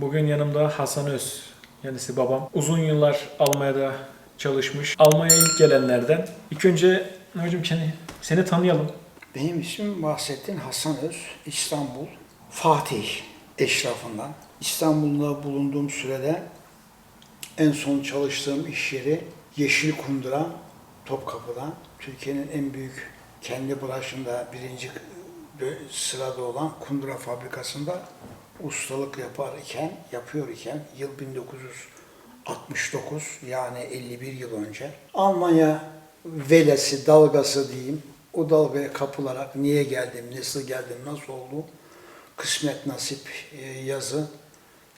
Bugün yanımda Hasan Öz, kendisi babam. Uzun yıllar Almanya'da çalışmış. Almanya'ya ilk gelenlerden. İlk önce hocam seni, seni tanıyalım. Benim ismim Bahsettin Hasan Öz, İstanbul, Fatih eşrafından. İstanbul'da bulunduğum sürede en son çalıştığım iş yeri Yeşil Kundura, Topkapı'da. Türkiye'nin en büyük kendi branşında birinci sırada olan kundura fabrikasında ustalık yapar iken, yapıyor iken yıl 1969 yani 51 yıl önce Almanya velesi, dalgası diyeyim. O dalgaya kapılarak niye geldim, nasıl geldim, nasıl oldu? Kısmet nasip e, yazı.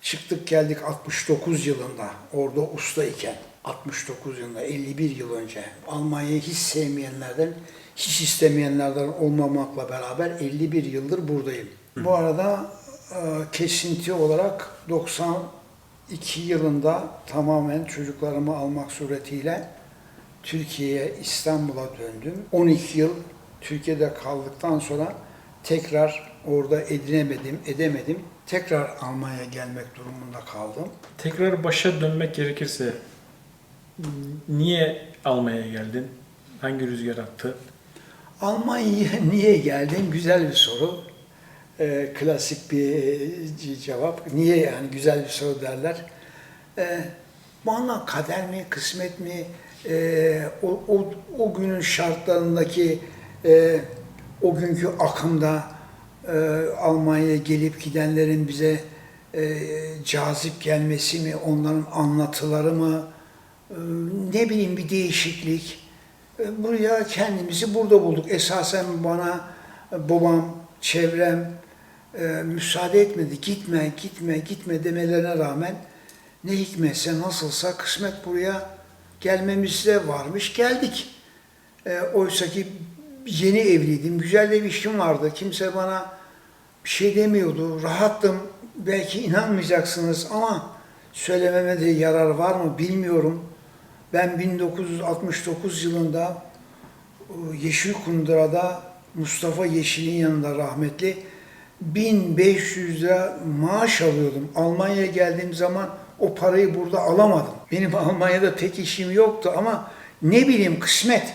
Çıktık geldik 69 yılında orada usta iken. 69 yılında 51 yıl önce Almanya'yı hiç sevmeyenlerden, hiç istemeyenlerden olmamakla beraber 51 yıldır buradayım. Bu arada kesinti olarak 92 yılında tamamen çocuklarımı almak suretiyle Türkiye'ye, İstanbul'a döndüm. 12 yıl Türkiye'de kaldıktan sonra tekrar orada edinemedim, edemedim. Tekrar Almanya'ya gelmek durumunda kaldım. Tekrar başa dönmek gerekirse niye Almanya'ya geldin? Hangi rüzgar attı? Almanya'ya niye geldim? Güzel bir soru. Ee, klasik bir e, cevap. Niye yani güzel bir soru derler. Ee, bana kader mi, kısmet mi, e, o, o, o günün şartlarındaki e, o günkü akımda e, Almanya'ya gelip gidenlerin bize e, cazip gelmesi mi, onların anlatıları mı, e, ne bileyim bir değişiklik. E, Buraya kendimizi burada bulduk. Esasen bana e, babam, çevrem e, müsaade etmedi. Gitme, gitme, gitme demelerine rağmen ne hikmetse nasılsa kısmet buraya gelmemizde varmış. Geldik. E, Oysa ki yeni evliydim. Güzel bir işim vardı. Kimse bana bir şey demiyordu. Rahattım. Belki inanmayacaksınız ama söylememe de yarar var mı bilmiyorum. Ben 1969 yılında e, Yeşil Kundura'da Mustafa Yeşil'in yanında rahmetli 1500 lira maaş alıyordum. Almanya'ya geldiğim zaman o parayı burada alamadım. Benim Almanya'da pek işim yoktu ama ne bileyim kısmet.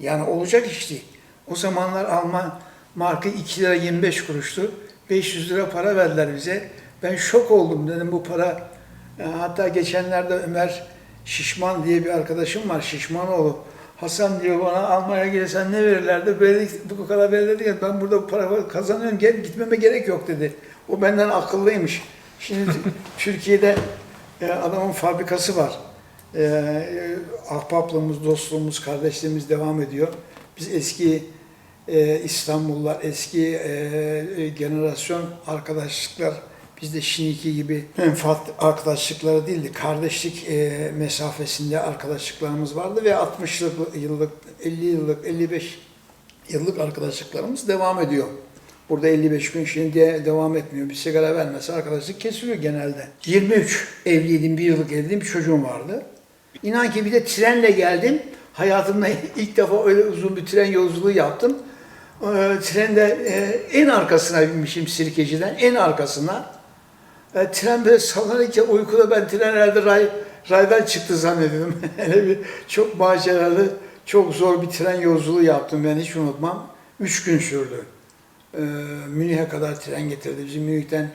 Yani olacak iş değil. O zamanlar Alman marka 2 lira 25 kuruştu. 500 lira para verdiler bize. Ben şok oldum dedim bu para. e, Hatta geçenlerde Ömer Şişman diye bir arkadaşım var Şişmanoğlu. Hasan diyor bana Almanya'ya gelirsen ne verirlerdi? Böyle bu kadar verirler diye ben burada para kazanıyorum gel gitmeme gerek yok dedi. O benden akıllıymış. Şimdi Türkiye'de e, adamın fabrikası var. E, ahbaplığımız, dostluğumuz, kardeşliğimiz devam ediyor. Biz eski e, İstanbullular, eski e, e, jenerasyon arkadaşlıklar bizde şimdiki gibi menfaat arkadaşlıkları değildi. Kardeşlik e, mesafesinde arkadaşlıklarımız vardı ve 60 yıllık, 50 yıllık, 55 yıllık arkadaşlıklarımız devam ediyor. Burada 55 gün şimdi de- devam etmiyor. Bir sigara vermese arkadaşlık kesiliyor genelde. 23 evliydim, bir yıllık evliydim, bir çocuğum vardı. İnan ki bir de trenle geldim. Hayatımda ilk defa öyle uzun bir tren yolculuğu yaptım. Ee, trende e, en arkasına binmişim Sirkeci'den, en arkasına. E, tren böyle sallanırken uykuda ben tren herhalde ray, raydan çıktı zannediyordum. Öyle bir çok maceralı, çok zor bir tren yolculuğu yaptım ben hiç unutmam. Üç gün sürdü. E, Münih'e kadar tren getirdi. Bizi Münih'ten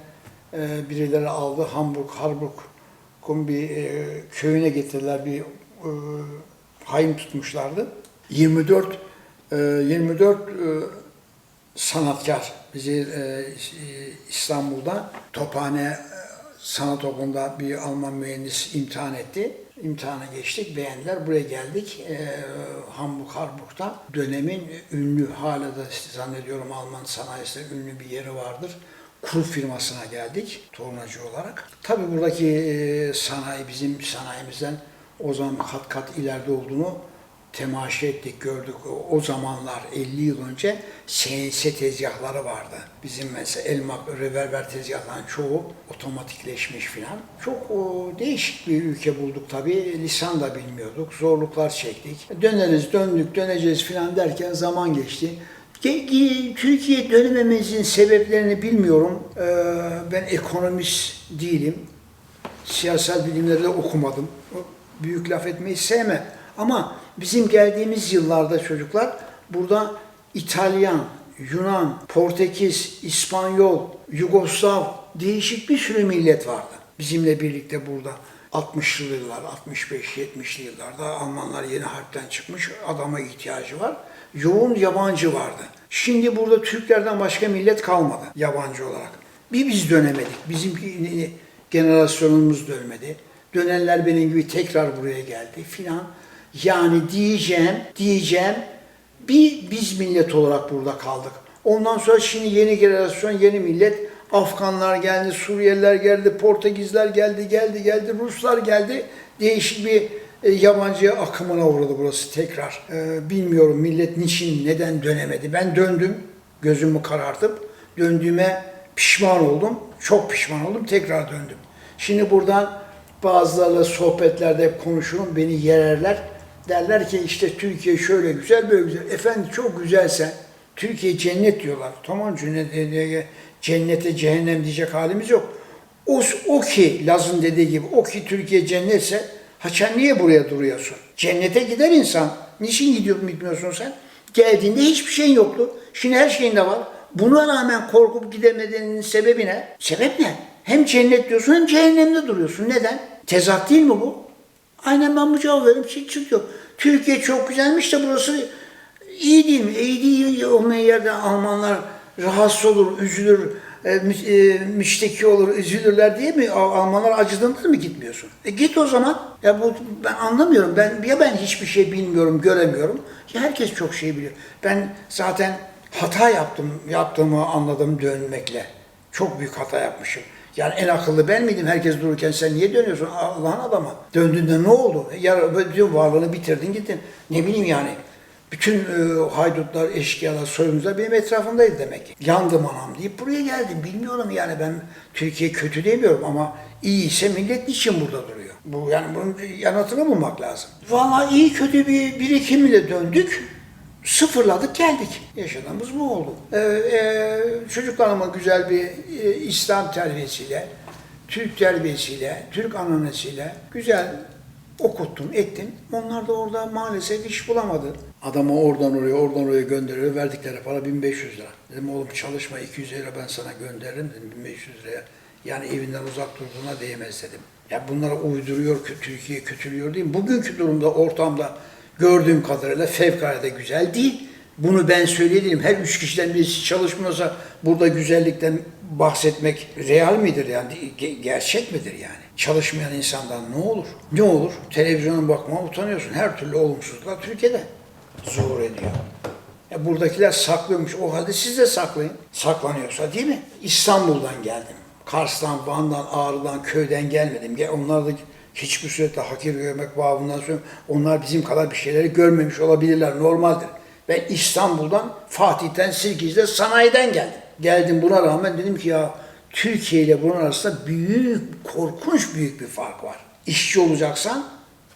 e, birileri aldı. Hamburg, Harburg'un bir e, köyüne getirdiler. Bir e, hain tutmuşlardı. 24 e, 24 e, sanatkar bizi e, İstanbul'da Tophane e, Sanat Okulu'nda bir Alman mühendis imtihan etti. İmtihana geçtik, beğendiler. Buraya geldik. E, Hamburg, Harburg'da dönemin ünlü, hala da zannediyorum Alman sanayisinde ünlü bir yeri vardır. Kuru firmasına geldik tornacı olarak. Tabii buradaki e, sanayi bizim sanayimizden o zaman kat kat ileride olduğunu temaşa ettik, gördük. O- zamanlar 50 yıl önce CNC tezgahları vardı. Bizim mesela elma, reverber tezgahların çoğu otomatikleşmiş filan. Çok o, değişik bir ülke bulduk tabii. Lisan da bilmiyorduk. Zorluklar çektik. Döneriz, döndük, döneceğiz filan derken zaman geçti. Ge- ge- Türkiye dönememizin sebeplerini bilmiyorum. Ee, Ben ekonomist değilim. Siyasal bilimleri de okumadım. Büyük laf etmeyi sevmem. Ama bizim geldiğimiz yıllarda çocuklar burada İtalyan, Yunan, Portekiz, İspanyol, Yugoslav değişik bir sürü millet vardı. Bizimle birlikte burada 60'lı yıllar, 65-70'li yıllarda Almanlar yeni harpten çıkmış, adama ihtiyacı var. Yoğun yabancı vardı. Şimdi burada Türklerden başka millet kalmadı yabancı olarak. Bir biz dönemedik. Bizimki generasyonumuz dönmedi. Dönenler benim gibi tekrar buraya geldi filan. Yani diyeceğim, diyeceğim bir biz millet olarak burada kaldık. Ondan sonra şimdi yeni jenerasyon, yeni millet Afganlar geldi, Suriyeliler geldi, Portekizler geldi, geldi, geldi, Ruslar geldi. Değişik bir e, yabancı akımına uğradı burası tekrar. E, bilmiyorum millet niçin, neden dönemedi. Ben döndüm, gözümü karartıp döndüğüme pişman oldum. Çok pişman oldum, tekrar döndüm. Şimdi buradan bazılarla sohbetlerde hep konuşurum, beni yererler. Derler ki işte Türkiye şöyle güzel, böyle güzel. Efendi çok güzelse, Türkiye cennet diyorlar. Tamam cennete, cennete cehennem diyecek halimiz yok. O, o ki Laz'ın dediği gibi o ki Türkiye cennetse haçan niye buraya duruyorsun? Cennete gider insan. Niçin gidiyor gitmiyorsun sen? Geldiğinde hiçbir şeyin yoktu. Şimdi her şeyin de var. Buna rağmen korkup gidemediğinin sebebi ne? Sebep ne? Hem cennet diyorsun hem cehennemde duruyorsun. Neden? Tezat değil mi bu? Aynen ben bu cevabı veririm. Hiç çıkıyor. Türkiye çok güzelmiş de burası iyi değil mi? İyi değil olmayan yerde Almanlar rahatsız olur, üzülür, e, mü- e, müşteki olur, üzülürler diye mi Al- Almanlar acıdığında mı gitmiyorsun? E git o zaman. Ya bu ben anlamıyorum. Ben ya ben hiçbir şey bilmiyorum, göremiyorum. Ya herkes çok şey biliyor. Ben zaten hata yaptım, yaptığımı anladım dönmekle. Çok büyük hata yapmışım. Yani en akıllı ben miydim? Herkes dururken sen niye dönüyorsun Allah'ın adamı? Döndüğünde ne oldu? Ya bütün varlığını bitirdin gittin. Ne bileyim yani. Bütün e, haydutlar, eşkıyalar, soyumcular benim etrafımdaydı demek ki. Yandım anam deyip buraya geldim. Bilmiyorum yani ben Türkiye kötü demiyorum ama iyi ise millet niçin burada duruyor? Bu yani bunun yanıtını bulmak lazım. Vallahi iyi kötü bir birikimle döndük. Sıfırladık geldik. Yaşadığımız bu oldu. Ee, e, çocuklarıma güzel bir e, İslam terbiyesiyle, Türk terbiyesiyle, Türk ananesiyle güzel okuttum, ettim. Onlar da orada maalesef iş bulamadı. Adamı oradan oraya, oradan oraya gönderiyor. Verdikleri para 1500 lira. Dedim oğlum çalışma 200 lira ben sana gönderirim dedim 1500 liraya. Yani evinden uzak durduğuna değmez dedim. Ya bunlara uyduruyor, Türkiye kötülüyor değil mi? Bugünkü durumda, ortamda gördüğüm kadarıyla fevkalade güzel değil. Bunu ben söyleyebilirim. Her üç kişiden birisi çalışmıyorsa burada güzellikten bahsetmek real midir yani? Ge- Gerçek midir yani? Çalışmayan insandan ne olur? Ne olur? Televizyona bakma utanıyorsun. Her türlü olumsuzluklar Türkiye'de zuhur ediyor. Ya buradakiler saklıyormuş. O halde siz de saklayın. Saklanıyorsa değil mi? İstanbul'dan geldim. Kars'tan, Van'dan, Ağrı'dan, köyden gelmedim. Gel- Onlar da hiçbir surette hakir görmek babından sonra onlar bizim kadar bir şeyleri görmemiş olabilirler. Normaldir. Ben İstanbul'dan, Fatih'ten, Sirkeci'den, sanayiden geldim. Geldim buna rağmen dedim ki ya Türkiye ile bunun arasında büyük, korkunç büyük bir fark var. İşçi olacaksan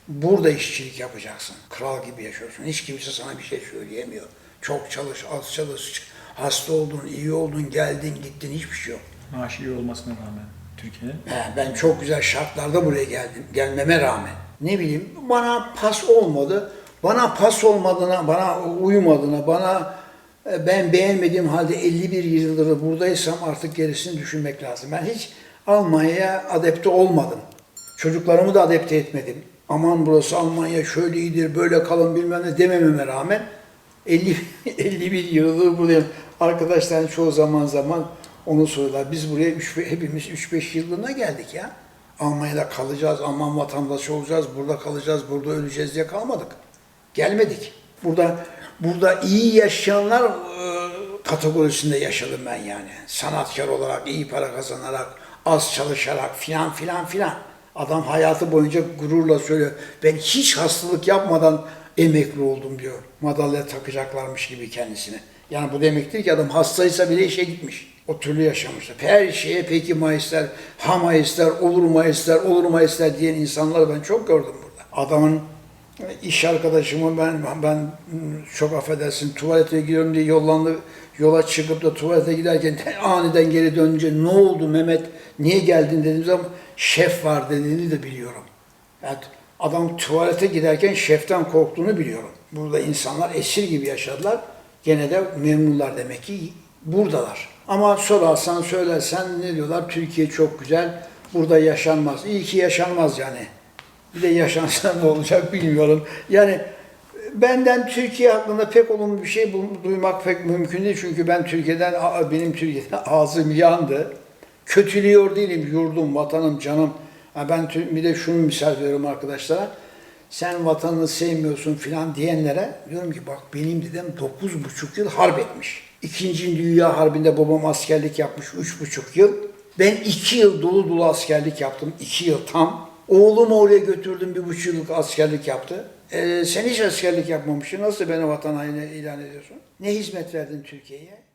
Burada işçilik yapacaksın. Kral gibi yaşıyorsun. Hiç kimse sana bir şey söyleyemiyor. Çok çalış, az çalış. Hasta oldun, iyi oldun, geldin, gittin hiçbir şey yok. Maaş iyi olmasına rağmen Türkiye'nin. He, ben çok güzel şartlarda buraya geldim. Gelmeme rağmen. Ne bileyim bana pas olmadı. Bana pas olmadığına, bana uymadığına, bana e, ben beğenmediğim halde 51 yıldır buradaysam artık gerisini düşünmek lazım. Ben hiç Almanya'ya adapte olmadım. Çocuklarımı da adapte etmedim. Aman burası Almanya şöyle iyidir, böyle kalın bilmem ne demememe rağmen 50, 51 yıldır buradayım. Arkadaşlar çoğu zaman zaman onu soruyorlar. Biz buraya üç, hepimiz 3-5 yıllığına geldik ya. Almanya'da kalacağız, Alman vatandaşı olacağız, burada kalacağız, burada öleceğiz diye kalmadık. Gelmedik. Burada burada iyi yaşayanlar e, kategorisinde yaşadım ben yani. Sanatkar olarak, iyi para kazanarak, az çalışarak filan filan filan. Adam hayatı boyunca gururla söylüyor. Ben hiç hastalık yapmadan emekli oldum diyor. Madalya takacaklarmış gibi kendisine. Yani bu demektir ki adam hastaysa bile işe gitmiş. O türlü yaşamışlar. Her şeye peki maisler, ha maisler, olur maisler, olur maisler diyen insanları ben çok gördüm burada. Adamın İş arkadaşımı ben ben çok affedersin tuvalete gidiyorum diye yollandı yola çıkıp da tuvalete giderken aniden geri dönünce ne oldu Mehmet niye geldin dediğim zaman şef var dediğini de biliyorum. Yani adam tuvalete giderken şeften korktuğunu biliyorum. Burada insanlar esir gibi yaşadılar. Gene de memnunlar demek ki buradalar. Ama sorarsan söylersen ne diyorlar? Türkiye çok güzel. Burada yaşanmaz. İyi ki yaşanmaz yani. Bir de yaşansa ne olacak bilmiyorum. Yani benden Türkiye hakkında pek olumlu bir şey duymak pek mümkün değil. Çünkü ben Türkiye'den, benim Türkiye'den ağzım yandı. Kötülüyor değilim, yurdum, vatanım, canım. Ben bir de şunu misal veriyorum arkadaşlara. Sen vatanını sevmiyorsun filan diyenlere diyorum ki bak benim dedem dokuz buçuk yıl harp etmiş. İkinci Dünya Harbi'nde babam askerlik yapmış üç buçuk yıl. Ben iki yıl dolu dolu askerlik yaptım. iki yıl tam. Oğlumu oraya götürdüm bir buçuk yıllık askerlik yaptı. Ee, sen hiç askerlik yapmamışsın. Nasıl beni vatan haini ilan ediyorsun? Ne hizmet verdin Türkiye'ye?